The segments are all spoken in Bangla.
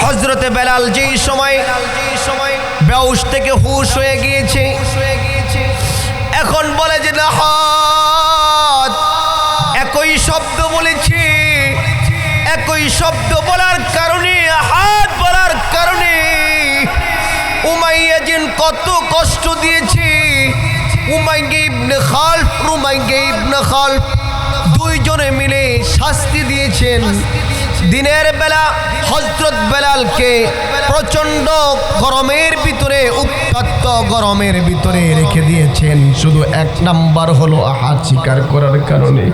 হজরতে বেলাল যেই সময় সময় থেকে হুশ হয়ে গিয়েছে, এখন বলে যে না একই শব্দ বলেছে। একই শব্দ বলার কারণে হাত বলার কারণে উমাইয়া জিন কত কষ্ট দিয়েছে। Umayyah ibn Khalaf Umayyah ibn Khalaf দুইজনে মিলে শাস্তি দিয়েছেন। দিনের বেলা হজরত বেলালকে প্রচণ্ড গরমের ভিতরে, উত্তপ্ত গরমের ভিতরে রেখে দিয়েছেন। শুধু এক নাম্বার হলো আহাত স্বীকার করার কারণে।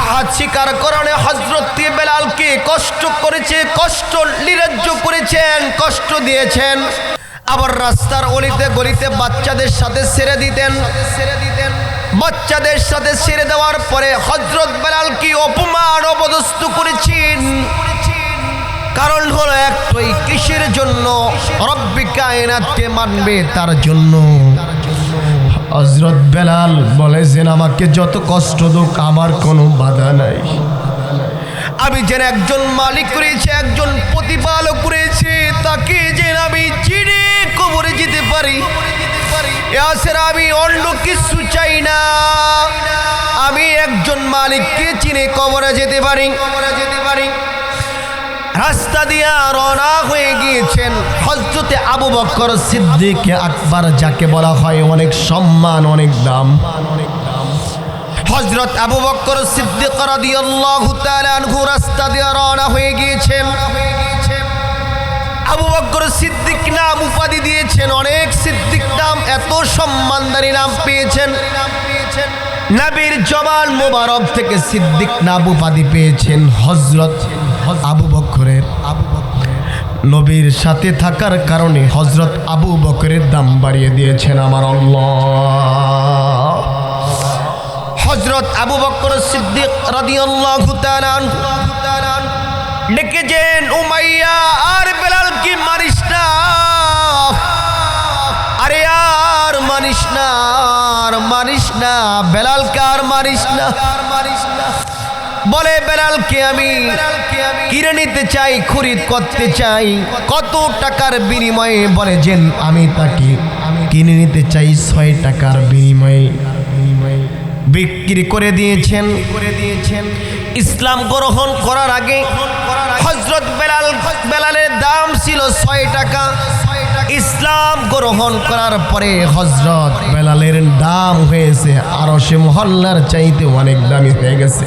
আহাত স্বীকার কারণে হজরত বেলালকে কষ্ট করেছে, কষ্ট নিরাজ্য করেছেন, কষ্ট দিয়েছেন। আবার রাস্তার অলিতে গলিতে বাচ্চাদের সাথে ছেড়ে দিতেন ছেড়ে দিতেন। বাচ্চাদের সাথে ছেড়ে দেওয়ার পরে হজরত বেলাল কি অপমান অপদস্থ করেছেন? কারণ হলো একটাই, কিসের জন্য? রব্বি মানবে তার জন্য। হজরত বেলাল বলে বলেছেন, আমাকে যত কষ্ট দুক, আমার কোনো বাধা নাই। আমি যেন একজন মালিক করেছে একজন প্রতিপালক করেছে তাকে যে আমি চিনে কবরে যেতে পারি। ইয়াসের আমি অন্য কিছু চাই না। আমি একজন মালিককে চিনে কবরে যেতে পারি। কবরে যেতে পারি রাস্তা দিয়া রওনা হয়ে গিয়েছেন হজরতে আবু বকর সিদ্দিক আকবর, যাকে বলা হয় অনেক সম্মান, অনেক দাম। হজরত আবু বকর সিদ্দিক রাদিয়াল্লাহু তাআলা আনহু রাস্তা দিয়ে রওনা হয়ে গিয়েছেন। আবু বকর সিদ্দিক নাম উপাধি দিয়েছেন, অনেক সিদ্দিক নাম, এত সম্মানদারি নাম পেয়েছেন। নবীর জবান মোবারক থেকে সিদ্দিক নাম উপাধি পেয়েছেন হজরত আবু বকরের আবু নবীর সাথে থাকার কারণে হজরত আবু বকরের দাম বাড়িয়ে দিয়েছেন আমার হজরত আবু বকর সিদ্দিক রাদিয়াল্লাহু তাআলা ডেকেছেন উমাইয়া আর বেলাল কি মারিস না? আরে আর মানিস না, আর মানিস না। বেলালকে আর মারিস না। আর মারিস না বলে, বেলালকে আমি কিনে নিতে চাই, খরিদ করতে চাই। কত টাকার বিনিময়ে? বলে যে আমি তাকে কিনে নিতে চাই ছয় টাকার বিনিময়ে। বিক্রি করে দিয়েছেন করে দিয়েছেন। ইসলাম গ্রহণ করার আগে হজরত বেলাল, বেলালের দাম ছিল ছয় টাকা। ইসলাম গ্রহণ করার পরে হজরত বেলালের দাম হয়েছে আরও সে মহল্লার চাইতে অনেক দামি হয়ে গেছে।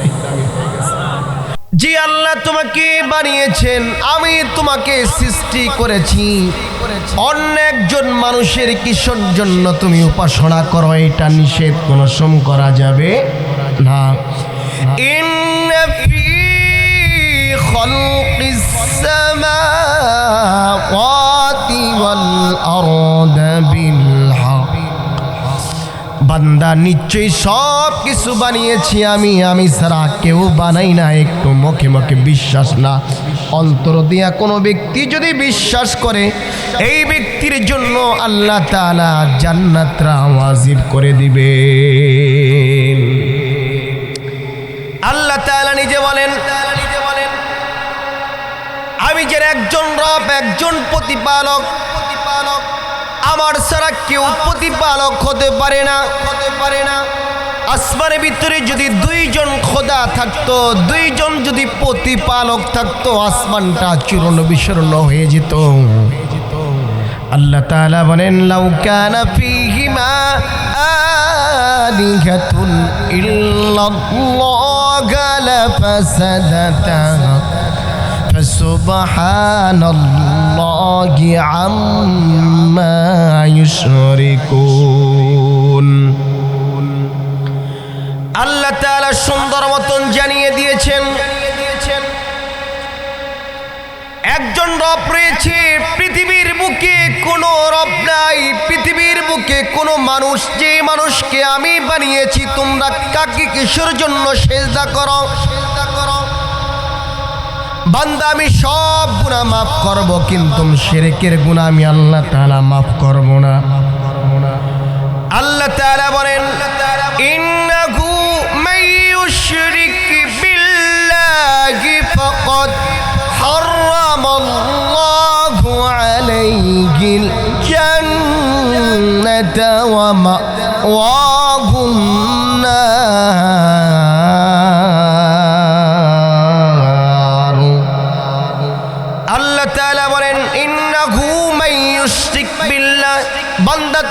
জি আল্লাহ তোমাকে বানিয়েছেন, আমি তোমাকে সৃষ্টি করেছি। অন্য একজন মানুষের কিশোর জন্য তুমি উপাসনা করো, এটা নিষেধ কোনো সম করা যাবে না। خلق السماوات والأرض بالحق বান্দা নিশ্চয়ই সব কিছু বানিয়েছি আমি আমি ছাড়া কেউ বানাই না একটু মুখে মুখে বিশ্বাস না অন্তর দিয়া কোনো ব্যক্তি যদি বিশ্বাস করে এই ব্যক্তির জন্য আল্লাহ তাআলা জান্নাতরা ওয়াজিব করে দিবে একজন রব একজন প্রতিপালক প্রতিপালক আমার ছাড়া কেউ প্রতিপালক হতে পারে না হতে পারে না আসমানের ভিতরে যদি দুইজন খোদা থাকতো দুইজন যদি প্রতিপালক থাকতো আসমানটা চূর্ণ বিচূর্ণ হয়ে যেত আল্লাহ তাআলা বলেন লাউ কানা ফীহিমা আলিহাতুন ইল্লাল্লাহ লাফাসাদাতা فسبحان الله عما يشركون আল্লাহ তাআলা সুন্দর মতন জানিয়ে দিয়েছেন একজন রব রয়েছে পৃথিবীর বুকে কোনো রব নাই পৃথিবীর বুকে কোনো মানুষ যে মানুষকে আমি বানিয়েছি তোমরা কাকে কিসের জন্য সেজদা করো সেজদা করো বান্দা, আমি সব গুণা মাফ করব, কিন্তু সেরেকের গুণা আমি আল্লাহ তালা মাফ করব না। আল্লাহ তালা বলেন, ইন্নাহু মাইয়ুশরিক বিল্লাহি ফাকাদ হারামাল্লাহু আলাইহিল ওয়া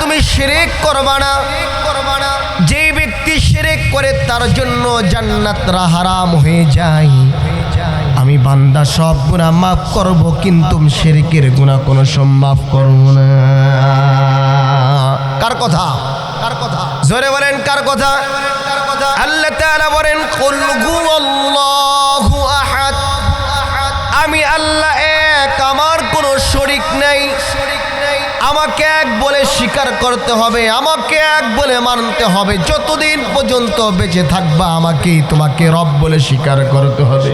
তুমি শিরক করবা না। যে ব্যক্তি শিরক করে, তার জন্য জান্নাতরা হারাম হয়ে যায়। আমি বান্দা, সব গুনাহ মাফ করব, কিন্তু শিরকের গুনাহ কোনো সব মাফ করব না। কার কথা কার কথা? জোরে বলেন, কার কথা? আল্লাহ তাআলা বলেন, কুল হুয়াল্লাহু আহাদ। আমি আল্লাহ স্বীকার করতে হবে আমাকে এক বলে মানতে হবে যতদিন পর্যন্ত বেঁচে থাকবা আমাকেই তোমাকে রব বলে স্বীকার করতে হবে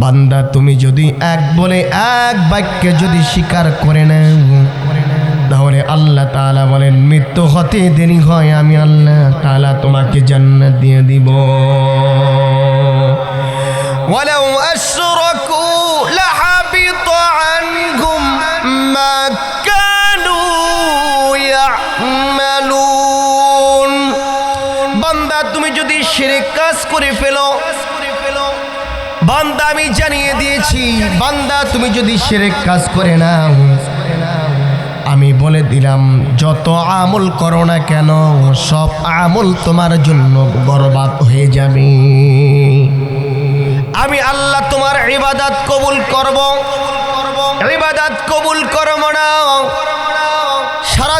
বান্দা তুমি যদি এক বলে এক বাক্যে যদি স্বীকার করে নেও তাহলে আল্লাহ তাআলা বলেন মৃত্যু হতে দেরি হয় আমি আল্লাহ তাআলা তোমাকে জান্নাত দিয়ে দিব ولو أشركوا لحبط عنهم ما শিরক কাজ করে ফেলো। বান্দা, আমি জানিয়ে দিয়েছি, বান্দা, তুমি যদি শিরক কাজ করে নাও, আমি বলে দিলাম, যত আমল করো না কেন, সব আমল তোমার জন্য বরবাদ হয়ে যাবে। আমি আল্লাহ তোমার ইবাদাত কবুল করব। ইবাদাত কবুল করব না।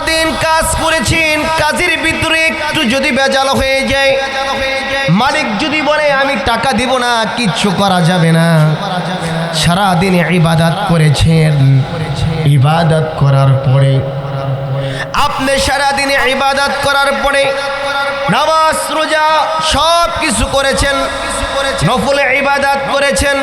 সারাদিন কাজ করেছেন, কাজের ভিতরে একটু যদি বেজাল হয়ে যায়, মালিক যদি বলে, আমি টাকা দিব না, কিচ্ছু করা যাবে না। সারাদিন ইবাদাত করেছেন, ইবাদত করার পরে, আপনি সারাদিনে ইবাদত করার পরে, নামাজ, রোজা সব কিছু করেছেন, নফল ইবাদত করেছেন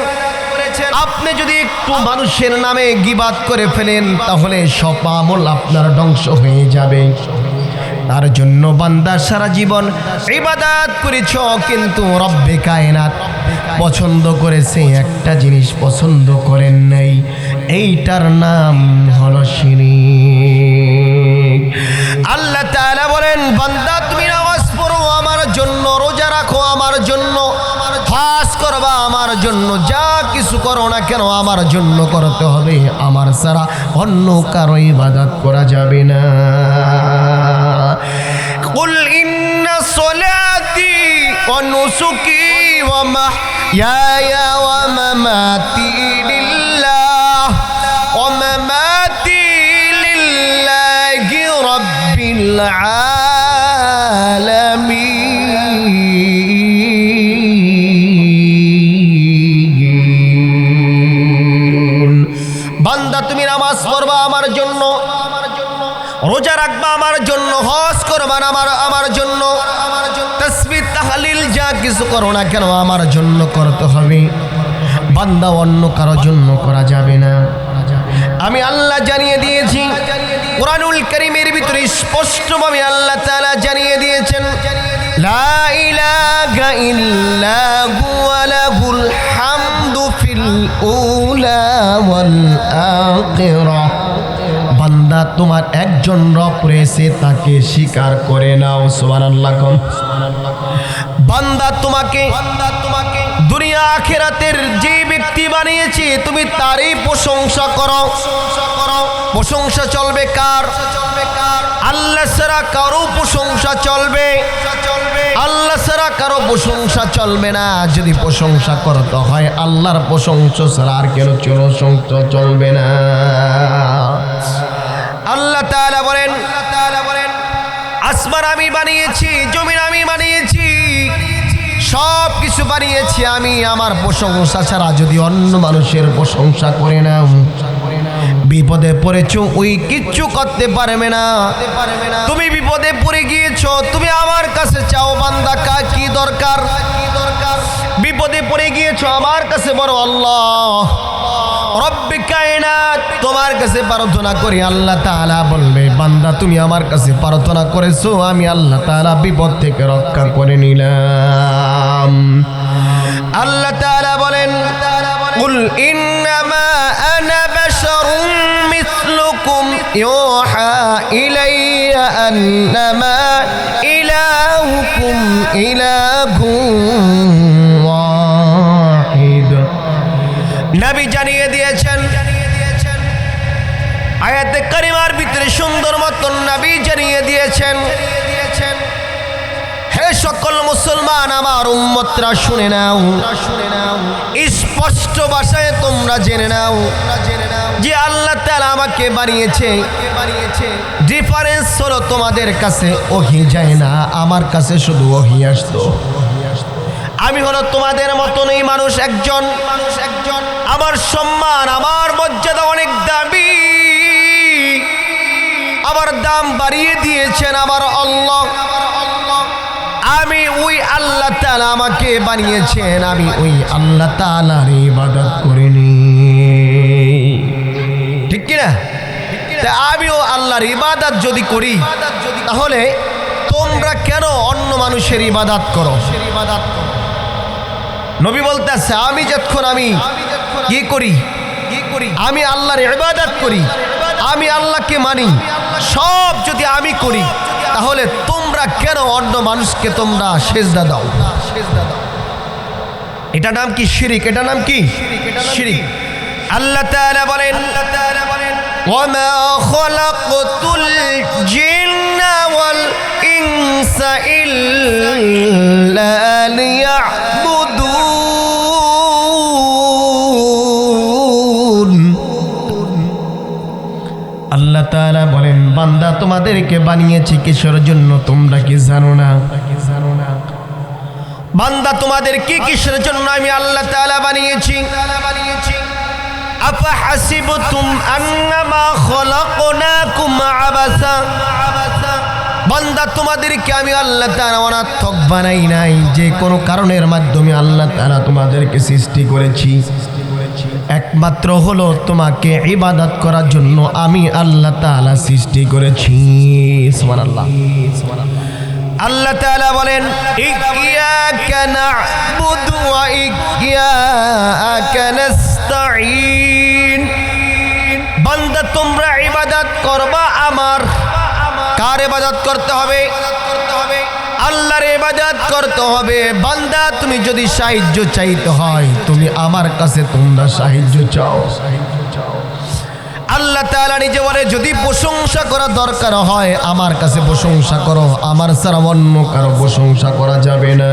আপনি যদি একটু মানুষের নামে গিবাদ করে ফেলেন, তাহলে সব আমল আপনার ধ্বংস হয়ে যাবে। তার জন্য বান্দা সারা জীবন ইবাদাত করেছ, কিন্তু রব্বে কায়নাত পছন্দ করেছে একটা জিনিস পছন্দ করেন নাই। এইটার নাম হলো শিরিক। আল্লাহ তাআলা বলেন, বান্দা তুমি নামাজ পড়ো আমার জন্য, রোজা রাখো আমার জন্য। করবা আমার জন্য যা কিছু করো না কেন আমার জন্য করতে হবে আমার ছাড়া অন্য কারো ইবাদত করা যাবে না قل إن صلاتي ونسكي ومحياي ومماتي لله ومماتي لله رب العالمين করবা আমার আমার জন্য। তসবির তাহলিল যা কিছু করো না কেন, আমার জন্য করতে হবে। বান্দা অন্য কারও জন্য করা যাবে না। আমি আল্লাহ জানিয়ে দিয়েছি, কোরআনুল করিমের ভিতরে স্পষ্টভাবে আল্লাহ তাআলা জানিয়ে দিয়েছেন, লা ইলাহা ইল্লা হুয়া লাহুল হামদু ফিল উলা ওয়াল আখিরাহ বান্দা তোমার একজন রব রয়েছে, তাকে স্বীকার করে নাও, সুবহানাল্লাহ কোন বান্দা তোমাকে তোমাকে দুনিয়া আখেরাতের যে ব্যক্তি বানিয়েছে, তুমি তারই প্রশংসা করো। প্রশংসা চলবে কার? আল্লাহ ছাড়া কারও প্রশংসা চলবে। আল্লাহ ছাড়া কারও প্রশংসা চলবে না। যদি প্রশংসা করতে হয়, আল্লাহর প্রশংসা ছাড়া আর কেন প্রশংসা চলবে না? আল্লাহ তাআলা বলেন আসমান আমি বানিয়েছি জমিন আমি বানিয়েছি সব কিছু বানিয়েছি আমি আমার প্রশংসা ছাড়া যদি অন্য মানুষের প্রশংসা করে না বিপদে পড়েছো ওই কিচ্ছু করতে পারবে না। তুমি বিপদে পড়ে গিয়েছো তুমি আমার কাছে চাও বান্দা কা কি দরকার? বিপদে পড়ে গিয়েছো আমার কাছে বড় আল্লাহ। তোমার কাছে প্রার্থনা করি আল্লাহ তাআলা বলবে বান্দা তুমি আমার কাছে প্রার্থনা করেছো আমি আল্লাহ তাআলা বিপদ থেকে রক্ষা করে নিলাম আল্লাহ তাআলা বলেন কুল ইন্নামা আনা বাশারুম يوحى إلي أنما إلهكم إله দিয়েছেন। হে সকল মুসলমান, আমার উম্মতরা শুনে নাও। শুনে নাও স্পষ্ট ভাষায় তোমরা জেনে নাও যে আল্লাহ তাআলা আমাকে বানিয়েছে। ডিফারেন্স হলো তোমাদের কাছে ওহি যায় না, আমার কাছে শুধু ওহি আসতো। আমি হলো তোমাদের মতনই মানুষ একজন মানুষ একজন। আমার সম্মান, আমার মর্যাদা অনেক দাম বাড়িয়ে দিয়েছেন আমার আল্লাহ। আমি ওই আল্লাহ তাআলা আমাকে বানিয়েছেন, আমি ওই আল্লাহ তাআলার ইবাদত করিনি। ঠিক কিনা? তা আমিও আল্লাহর ইবাদত যদি করি, তাহলে তোমরা কেন অন্য মানুষের ইবাদত করো? ইবাদত করো নবী বলতেছে, আমি যখন আমি কি করি? আমি আল্লাহর ইবাদত করি, আমি আল্লাহকে মানি। সব যদি আমি করি, তাহলে তোমরা কেন অন্য মানুষকে তোমরা সেজদা দাও? এটা নাম কি শিরিক? এটা নাম কি? শিরিক। আল্লাহ বলেন খলাকতুল জিন্না বান্দা তোমাদেরকে বানিয়েছি কিসের জন্য তোমরা কি জানো না? বান্দা তোমাদের কি কিসের জন্য আমি আল্লাহ তাআলা বানিয়েছি? আমি আল্লাহ যে কোনো কারণের মাধ্যমে আল্লাহ তাআলা তোমাদেরকে সৃষ্টি করেছি। একমাত্র হলো তোমাকে ইবাদত করার জন্য আমি আল্লাহ তাআলা সৃষ্টি করেছি। সুবহানাল্লাহ। আল্লাহ তাআলা বলেন বান্দা, তোমরা ইবাদত করবা আমার। কার ইবাদত করতে হবে? আল্লাহর ইবাদত করতে হবে। বান্দা, তুমি যদি সাহায্য চাইতে হয়, তুমি আমার কাছে তোমরা সাহায্য চাও। আল্লাহ তাআলা নিজে বলে, যদি প্রশংসা করা দরকার হয়, আমার কাছে প্রশংসা করো। আমার ছাড়া অন্য কারও প্রশংসা করা যাবে না।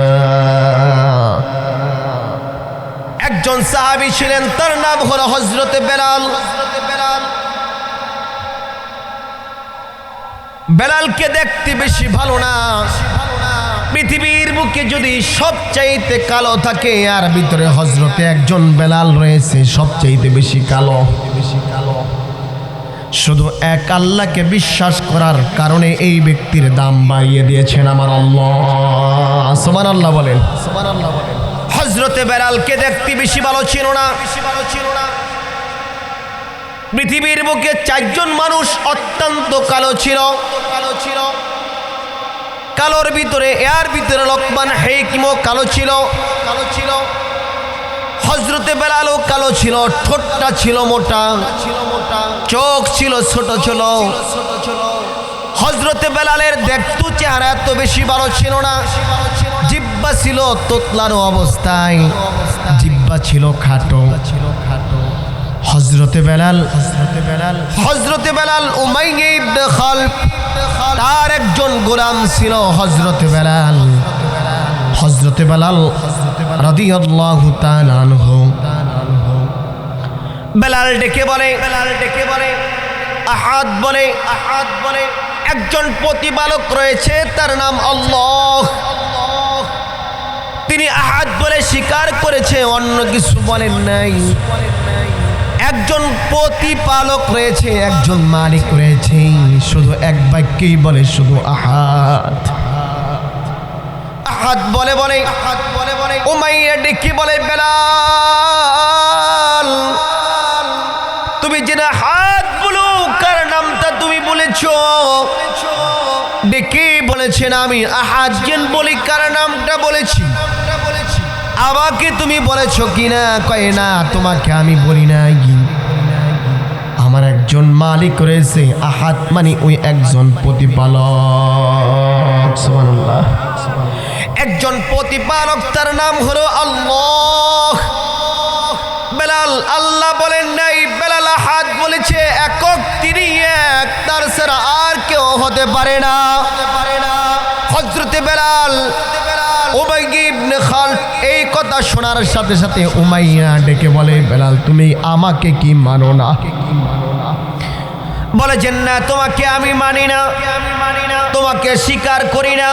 একজন সাহাবী ছিলেন, তার নাম হলো হজরতে বেলাল। বেলালকে দেখতে বেশি ভালো না। পৃথিবীর বুকে যদি সবচাইতে কালো থাকে, আর ভিতরে হজরতে একজন বেলাল রয়েছে সবচাইতে বেশি কালো। বেশি কালো শুধু এক আল্লাহকে বিশ্বাস করার কারণে এই ব্যক্তির দাম বাড়িয়ে দিয়েছেন আমার আল্লাহ। সমান আল্লাহ বলেন। সমান আল্লাহ বলেন হজরতে বেলালকে দেখতে বেশি ভালো ছিল না। বেশি ভালো ছিল না পৃথিবীর বুকে চারজন মানুষ অত্যন্ত কালো ছিল কালো ছিল। কালোর ভিতরে এর ভিতরে লোকমান হেকিমও কালো ছিল কালো ছিল। হজরতে বেলালও কালো ছিল, ঠোঁটটা ছিল মোটা। ছিল মোটা চোখ ছিল ছোট ছিল। হজরতে বেলালের দেখতু চেহারা এত বেশি ভালো ছিল না। জিব্বা ছিল তোতলানো অবস্থায়। জিব্বা ছিল খাটো। হজরতে বেলাল হজরতে বেলাল। হজরতে বেলাল উমাইয়ে ইবনে খালফ তার একজন গোলাম ছিল হজরতে বেলাল। হজরতে বেলাল রাদিয়াল্লাহু তাআলা আনহু। বেলাল ডেকে বলে বেলাল ডেকে বলে আহাদ বলে আহাদ বলে একজন প্রতিপালক রয়েছে তার নাম আল্লাহ। তিনি আহাদ বলে স্বীকার করেছে অন্য কিছু বলেন নাই। একজন প্রতিপালক রয়েছে, একজন মালিক রয়েছে। শুধু এক বাক্যেই বলে, শুধু আহাত আহাত বলে বলে আহাত বলে বলে। উমাইয়া ডেকে বলে, বেলাল, তুমি যে না হাত বলো, কার নামটা তুমি বলেছ? ডেকে বলেছেন আমি আহাত বলি, কার নামটা বলেছি? আমাকে তুমি বলেছ কিনা, কয় না, তোমাকে আমি বলি নাই। একজন মালিক রয়েছে আহাত মানে ওই একজন প্রতিপালক। একজন প্রতিপালক, তার নাম হলো আল্লাহ। বেলাল, আল্লাহ বলেন নাই, বেলাল আহাদ বলেছে, একক তিনি এক, তার ছাড়া আর কেউ হতে পারে না। হজরতে বেলাল এই কথা শোনার সাথে সাথে উমাইয়া ডেকে বলে, বেলাল, তুমি আমাকে কি মানো না? বলে যে না তোমাকে আমি মানি না। তোমাকে স্বীকার করি না।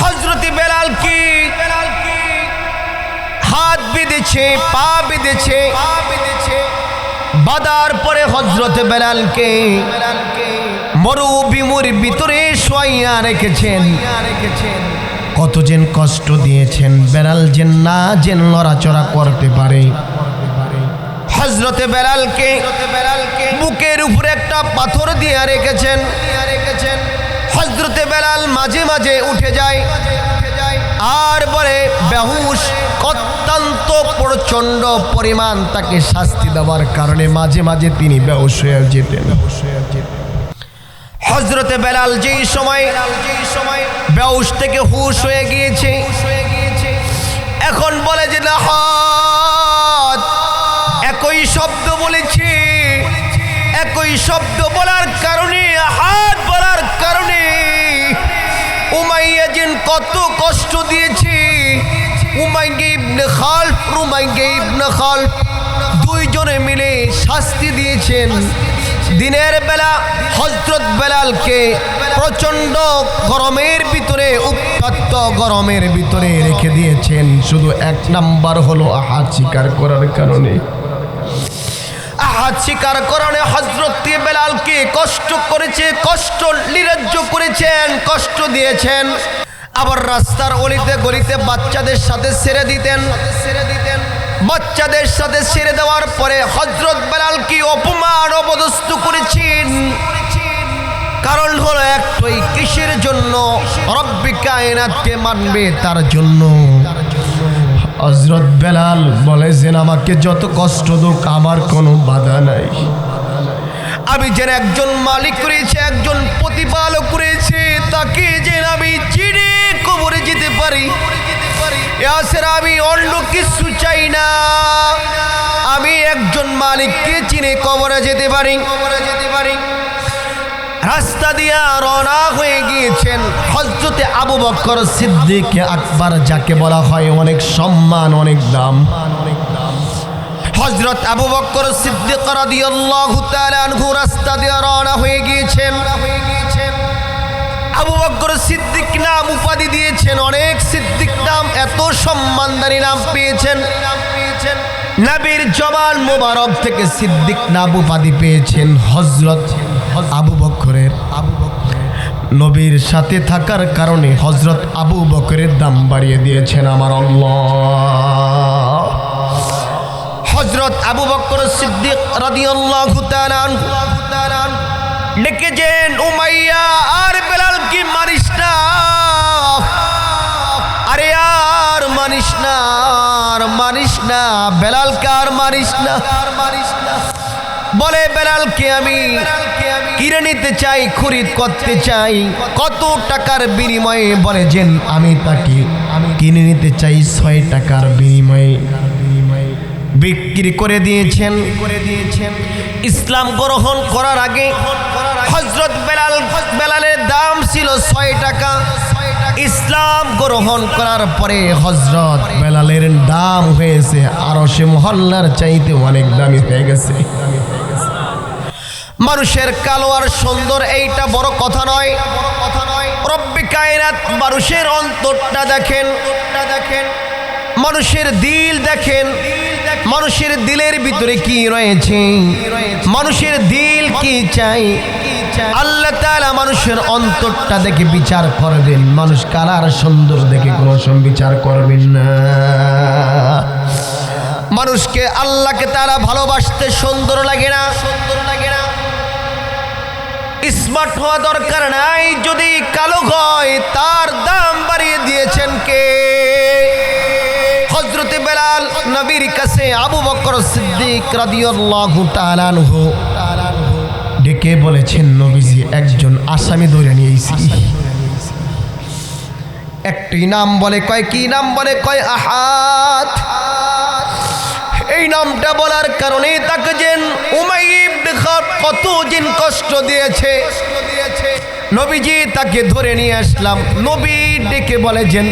হজরতি বেলাল কি? হাত বিঁধেছে, পা বিঁধেছে। বাদার পরে হজরত বেলালকে মরুবিমুর ভিতরে শোয়াইয়া রেখেছেন। কত যেন কষ্ট দিয়েছেন বেড়াল যেন না যেন লড়াচড়া করতে পারে। হজরতে বেড়ালকে বুকের উপরে একটা পাথর দিয়ে রেখেছেন। হজরতে বেড়াল মাঝে মাঝে উঠে যায় আর বলে, বেহুশ, অত্যন্ত প্রচণ্ড পরিমাণ তাকে শাস্তি দেওয়ার কারণে মাঝে মাঝে তিনি বেহুশ হয়ে যেতেন। হজরতে বেলাল যেই সময় বেউস থেকে হুশ হয়ে গিয়েছে, এখন বলে যে, না একই শব্দ বলেছে। একই শব্দ বলার কারণে হাত বলার কারণে উমাইয়া জিন কত কষ্ট দিয়েছে। Umayyah ibn Khalaf, Umayyah ibn Khalaf দুইজনে মিলে শাস্তি দিয়েছেন। দিনের বেলা হজরত বেলালকে প্রচণ্ড গরমের ভিতরে, উত্তপ্ত গরমের ভিতরে রেখে দিয়েছেন। শুধু এক নাম্বার হলো আহাত স্বীকার করার কারণে। আহাত স্বীকার করণে হজরত বেলালকে কষ্ট করেছে, কষ্ট নিরাজ্য করেছেন, কষ্ট দিয়েছেন। আবার রাস্তার অলিতে গলিতে বাচ্চাদের সাথে ছেড়ে দিতেন। ছেড়ে দিতেন বাচ্চাদের সাথে ছেড়ে দেওয়ার পরে হজরত বেলাল বেলালকে অপমান অপদস্থ করেছেন। কারণ হলো একটাই, কিসের জন্য? রব্বি কায়নাতকে মানবে তার জন্য। হজরত বেলাল বলে বলেছেন আমাকে যত কষ্ট দুক, আমার কোনো বাধা নাই। আমি যেন একজন মালিক করেছে, একজন প্রতিপালক করেছে, তাকে যেন আমি চিনে কবরে যেতে পারি। আমি অন্য কিছু চাই না। আমি একজন মালিককে চিনে কবরে যেতে পারি কবরে যেতে পারি। রাস্তা দিয়া রওনা হয়ে গিয়েছেন হজরতে আবু বক্কর সিদ্দিক আকবর, যাকে বলা হয় অনেক সম্মান, অনেক দাম। হজরত আবু বক্কর সিদ্দিক রাদিয়াল্লাহু তাআলা আনহু রাস্তা দিয়ে রওনা হয়ে গিয়েছেন। আবু বক্কর সিদ্দিক নাম উপাধি দিয়েছেন, অনেক সিদ্দিক নাম, এত সম্মানদারি নাম পেয়েছেন। নবীর জবান মোবারক থেকে সিদ্দিক নাম উপাধি পেয়েছেন হজরত আবু বক্করের নবীর সাথে থাকার কারণে হজরত আবু বকরের দাম বাড়িয়ে দিয়েছেন আমার হজরত আবু বকর সিদ্দিক রাদিয়াল্লাহু তাআলা ডেকেছেন, উমাইয়া, আর বেলাল কি মারিস না? আরে আর মানিস না, আর মানিস না বেলালকে আর মারিস না আর মারিস না? বলে বেলালকে আমি কিনে নিতে চাই, খরিদ করতে চাই। কত টাকার বিনিময়ে বলে যেন আমি তাকে কিনে নিতে চাই ছয় টাকার বিনিময়ে। বিক্রি করে দিয়েছেন। করে দিয়েছেন ইসলাম গ্রহণ করার আগে হজরত বেলাল বেলালের দাম ছিল ছয় টাকা। ইসলাম গ্রহণ করার পরে হজরত বেলালের দাম হয়েছে আরও সে মহল্লার চাইতে অনেক দামি হয়ে গেছে। মানুষের কালো আর সুন্দর এইটা বড় কথা নয়। রব্বি কায়নাত মানুষের অন্তরটা দেখেন দেখেন। মানুষের দিল দেখেন। মানুষের দিলের ভিতরে কি রয়েছে? মানুষের দিল কি চাই? আল্লাহ তাআলা মানুষের অন্তরটা দেখে বিচার করবেন। মানুষ কালার সুন্দর দেখে কোনো বিচার করবেন না। মানুষকে আল্লাহকে তারা ভালোবাসতে সুন্দর লাগে না। সুন্দর লাগে না। স্মার্ট হওয়া দরকার নাই। যদি কালো হয়, তার দাম বাড়িয়ে দিয়েছেন কে? হজরতে বেলাল নবীর কাছে আবু বকর সিদ্দিক রাদিয়াল্লাহু তাআলা আনহু ডেকে বলেছেন নবীজি? একজন আসামি ধরে নিয়েছি। একটি নাম বলে কয় কি নাম বলে কয় আহাত। এই নামটা বলার কারণে তাকে যেন উমাইব কত কষ্ট দিয়েছে। নবীজি তাকে ধরে নিয়ে আসলাম। নবী ডেকে বলে যেন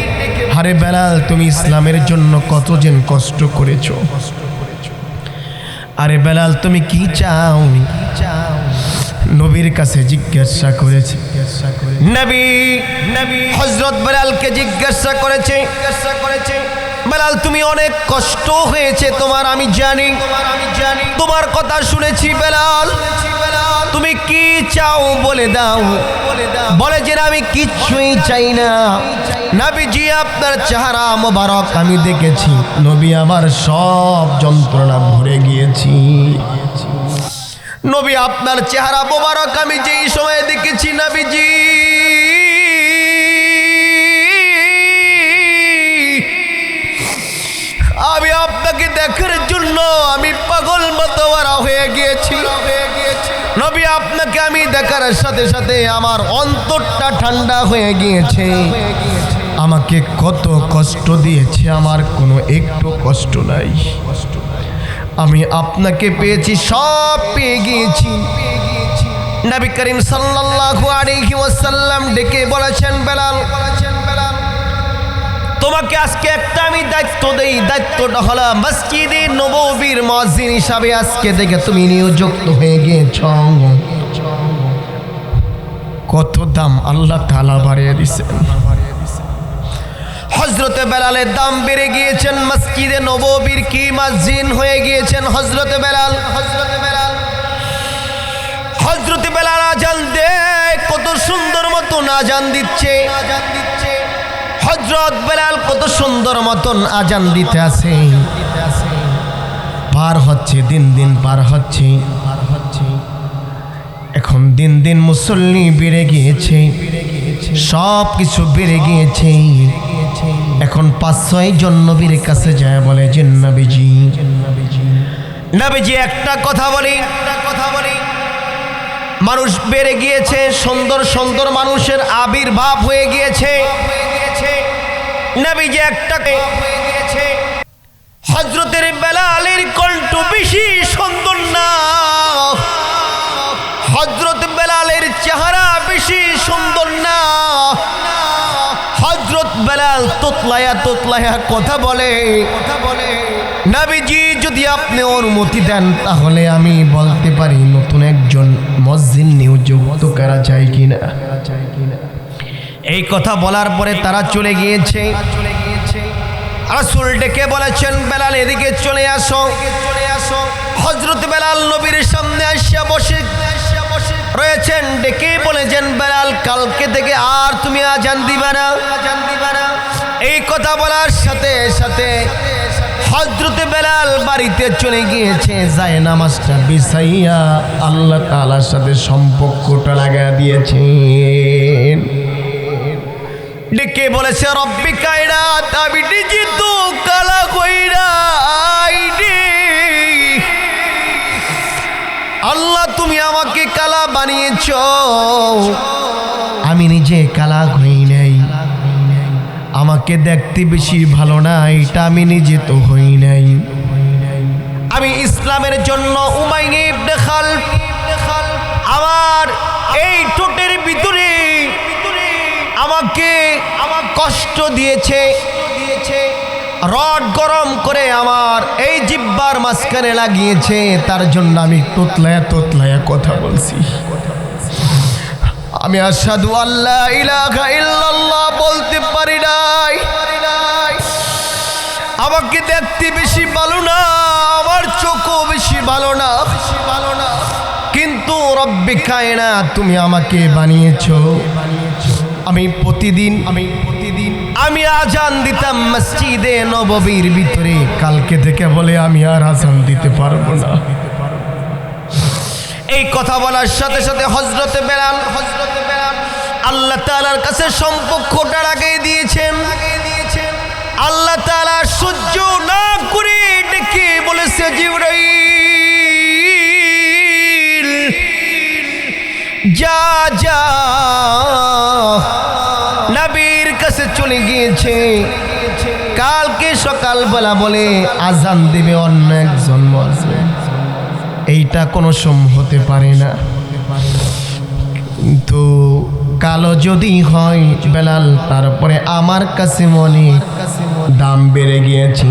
হারে বেলাল, তুমি ইসলামের জন্য কত যেন কষ্ট করেছ? আরে বেলাল, তুমি কি চাও চাও নবীর কাছে জিজ্ঞাসা করেছে। নবী নবী হজরত বেলালকে জিজ্ঞাসা করেছে জিজ্ঞাসা করেছে বেলাল তুমি অনেক কষ্ট হয়েছে তোমার আমি জানি তোমার আমি জানি তোমার কথা শুনেছি বেলাল। তুমি কি চাও বলে দাও বলে দাও। বলে যে আমি কিছুই চাই না। নবীজি আপনার চেহারা মোবারক। আমি দেখেছি নবী আমার সব যন্ত্রণা ভরে গিয়েছি। নবী আপনার চেহারা মোবারক, আমি যেই সময় দেখেছি নবীজি, আমি আপনাকে দেখার জন্য আমি পাগল মতোয়ারা হয়ে গিয়েছি। নবী আপনাকে আমি দেখার সাথে সাথে আমার অন্তরটা ঠান্ডা হয়ে গিয়েছে। আমাকে কত কষ্ট দিয়েছে, আমার কোনো একটু কষ্ট নাই। আমি আপনাকে পেয়েছি, সব পেয়ে গিয়েছি। নবী করিম সাল্লাল্লাহু আলাইহি ওয়াসাল্লাম ডেকে বলেছেন, বেলাল, তোমাকে আজকে একটা আমি দায়িত্ব দেই। দায়িত্বটা হলো মসজিদে নববীর মসজিদ হিসাবে আজকে থেকে তুমি নিয়োজিত হয়ে গিয়েছ। কত দাম আল্লাহ তালা বাড়িয়ে দিছেন হজরতে বেলালের দাম বেড়ে গিয়েছেন মসজিদে নববীর কি মসজিদ হয়ে গিয়েছেন হজরতে বেলাল? হজরতে বেলাল হজরতে বেলাল আজান দে কত সুন্দর মতন আজান দিচ্ছে। আজান দিচ্ছে হজরত বেলাল কত সুন্দর মতন আজান দিতে আছে। পার হচ্ছে, দিন দিন পার হচ্ছে। পার হচ্ছে এখন দিন দিন মুসল্লি বেড়ে গিয়েছে সব কিছু বেড়ে গিয়েছে। এখন পাঁচ ছয় জন নবীর কাছে যায় বলে যে নবীজি। নবীজি। একটা কথা বলি। একটা কথা বলি। মানুষ বেড়ে গিয়েছে সুন্দর সুন্দর মানুষের আবির্ভাব হয়ে গিয়েছে। নবী যে একটা হজরতের বেলালের কণ্ঠ বেশি সুন্দর না। হজরত বেলালের চেহারা বেশি সুন্দর বেলাল তোতলায়া তোতলায়া কথা বলে। কথা বলে নাবিজি, যদি আপনি অনুমতি দেন, তাহলে আমি বলতে পারি নতুন একজন মসজিদ নিয়োজিত করা যায় কিনা। এই কথা বলার পরে তারা চলে গিয়েছে। চলে গিয়েছে রাসুল ডেকে বলেছেন, বেলাল এদিকে চলে আসো। চলে আসো হজরত বেলাল নবীর সামনে আসিয়া বসে। রয়েছেন ডেকে বলেছেন, বেলাল, কালকে থেকে আর তুমি আজান দিবা না আজান দিবা না। এই কথা বলার সাথে সাথে হজরতে বেলাল বাড়িতে চলে গিয়েছে, যায় নামাজটা বিছাইয়া আল্লাহ তালার সাথে সম্পর্কটা লাগা দিয়েছেন। ডেকে বলেছে, রব্বি কায়রা আমি নিজে তো কালা কইরা আইডি আল্লাহ তুমি আমাকে কালা বানিয়েছ। আমি নিজে কালা হই আমাকে দেখতে বেশি ভালো না, এটা আমি নিজে তো হই নাই। আমি ইসলামের জন্য দেখাল আমার এই ঠোঁটের ভিতরে আমাকে আমার কষ্ট দিয়েছে দিয়েছে, রড গরম করে আমার এই জিব্বার মাঝখানে লাগিয়েছে, তার জন্য আমি তোতলায়া তোতলায়া কথা বলছি। আমি আসাদু আল্লাহ ইলাহা ইল্লাল্লাহ বলতে পারি নাই। আমাকে দেখতে বেশি ভালো না, আমার চোখও বেশি ভালো না। বেশি ভালো না কিন্তু রব্বি না তুমি আমাকে বানিয়েছো। আমি প্রতিদিন আমি প্রতিদিন, আমি আজান দিতাম মসজিদে নববীর ভিতরে। কালকে থেকে বলে আমি আর আজান দিতে পারব না। এই কথা বলার সাথে সাথে হজরতে বেড়াল হজরতে বেড়াল আল্লাহ তালার কাছে সম্পর্কটা লাগিয়ে দিয়েছেন। আল্লাহ তাআলা সহ্য না করে ডেকে বলেছে, জিবরাইল, যা যা নাবির কাছে চলে গিয়েছে। কালকে সকালবেলা বলে আজান দেবে অন্য একজন। এইটা কোনো সম হতে পারে না। কিন্তু কালো যদি হয় বেলাল, তারপরে আমার কাছে মনে দাম বেড়ে গিয়েছে।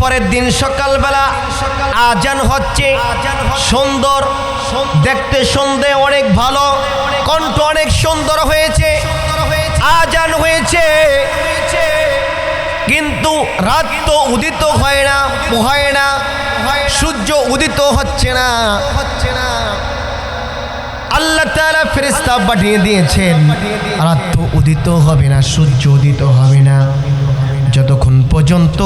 পরের দিন সকালবেলা আজান হচ্ছে। সুন্দর, দেখতে সন্ধে অনেক ভালো, কণ্ঠ অনেক সুন্দর হয়েছে। আজান হয়েছে। কিন্তু রাত তো উদিত হয় না হয় না। সূর্য উদিত হচ্ছে না। হচ্ছে না আল্লাহ তাআলা ফেরেশতা পাঠিয়ে দিয়েছেন, রাত তো উদিত হবে না, সূর্য উদিত হবে না। যতক্ষণ পর্যন্ত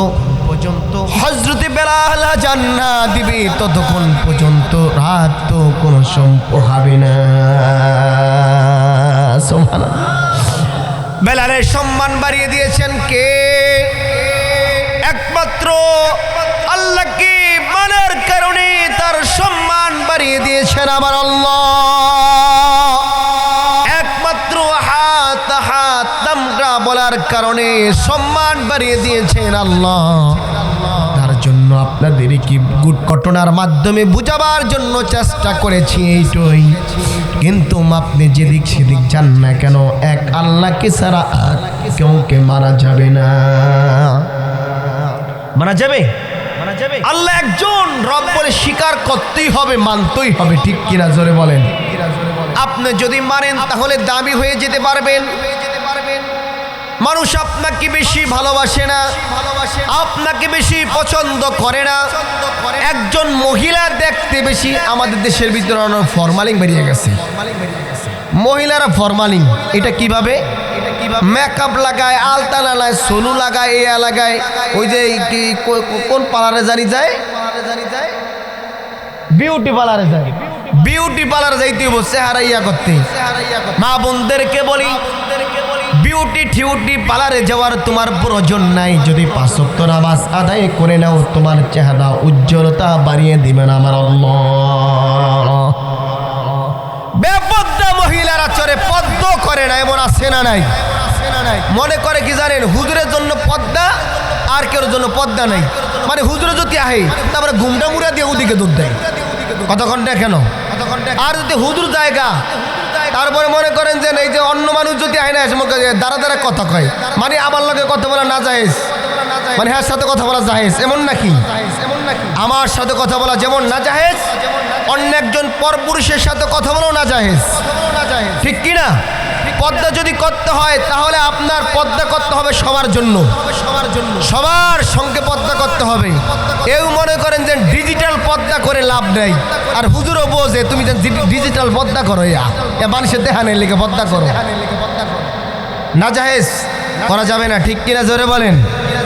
পর্যন্ত হজরতে বেলাল জান্না দিবে, ততক্ষণ পর্যন্ত রাত তো কোনো সম্প হবে না। বেলালের সম্মান বাড়িয়ে দিয়েছেন কে? একমাত্র আল্লাহকে মানার কারণে তার সম্মান বাড়িয়ে দিয়েছেন আমার আল্লাহ। একমাত্র হাত হাত দামরা বলার কারণে সম্মান বাড়িয়ে দিয়েছেন আল্লাহ। তার জন্য আপনাদের কি গুড ঘটনার মাধ্যমে বুঝাবার জন্য চেষ্টা করেছি এইটাই কিন্তু আপনি যেদিক সেদিক যান না কেন, এক আল্লাহকে ছাড়া আর কেউকে মারা যাবে না। মারা যাবে? আল্লাহ একজন রব বলে স্বীকার করতেই হবে মানতেই হবে ঠিক কিনা জোরে বলেন? আপনি যদি মানেন তাহলে দাবি হয়ে যেতে পারবেন। মানুষ আপনাকে বেশি ভালোবাসে না আপনাকে বেশি পছন্দ করে না। একজন মহিলা দেখতে বেশি আমাদের দেশের ভিতরে ফরমালিং বেরিয়ে গেছে। মহিলারা ফরমালিং এটা কীভাবে? মেকআপ লাগায় আলতা লাগায় সোনু লাগায় এয়া লাগায়। ওই যে কোন পার্লারে জানি যায়? বিউটি পার্লারে যায়। বিউটি পার্লারে যাইতে হইব চেহারা ইয়া করতে। মা বোনদেরকে বলি বিউটি ঠিউটি পার্লারে যাওয়ার তোমার প্রয়োজন নাই। যদি পাঁচক্ত নামাজ আদায় করে নাও তোমার চেহারা উজ্জ্বলতা বাড়িয়ে দিবেন আমার বেপদ্দা মহিলারা চরে পদ্ম করে না এমন আছে না নাই? মনে করে কি জানেন, হুজুরের জন্য পদ্মা, আর কেউ জন্য পদ্মা নাই। মানে হুজুরে যদি আহে, তারপরে ঘুমটা মুড়া দিয়ে ওদিকে দুধ দেয়। কতক্ষণ কেন? আর যদি হুজুর জায়গা, তারপরে মনে করেন যে এই যে অন্য মানুষ যদি আয় না দাঁড়া দাঁড়া কথা কয়। মানে আমার লগে কথা বলা না জায়েজ। মানে হ্যাঁ সাথে কথা বলা জাহেজ এমন নাকি? আমার সাথে কথা বলা যেমন না জাহেজ অন্য একজন পরপুরুষের সাথে কথা বলাও না জাহেজ ঠিক কি না পদ্মা যদি করতে হয়, তাহলে আপনার পদ্মা করতে হবে সবার জন্য। সবার জন্য সবার সঙ্গে পদ্মা করতে হবে। এও মনে করেন যে ডিজিটাল পদ্মা করে লাভ নেই। আর হুজুরও বোঝে, তুমি ডিজিটাল পদ্মা করো, ইয়া। এ মানুষের দেখা নেই লিখে পদ্মা করো। না জাহেজ, করা যাবে না, ঠিক কিনা জোরে বলেন।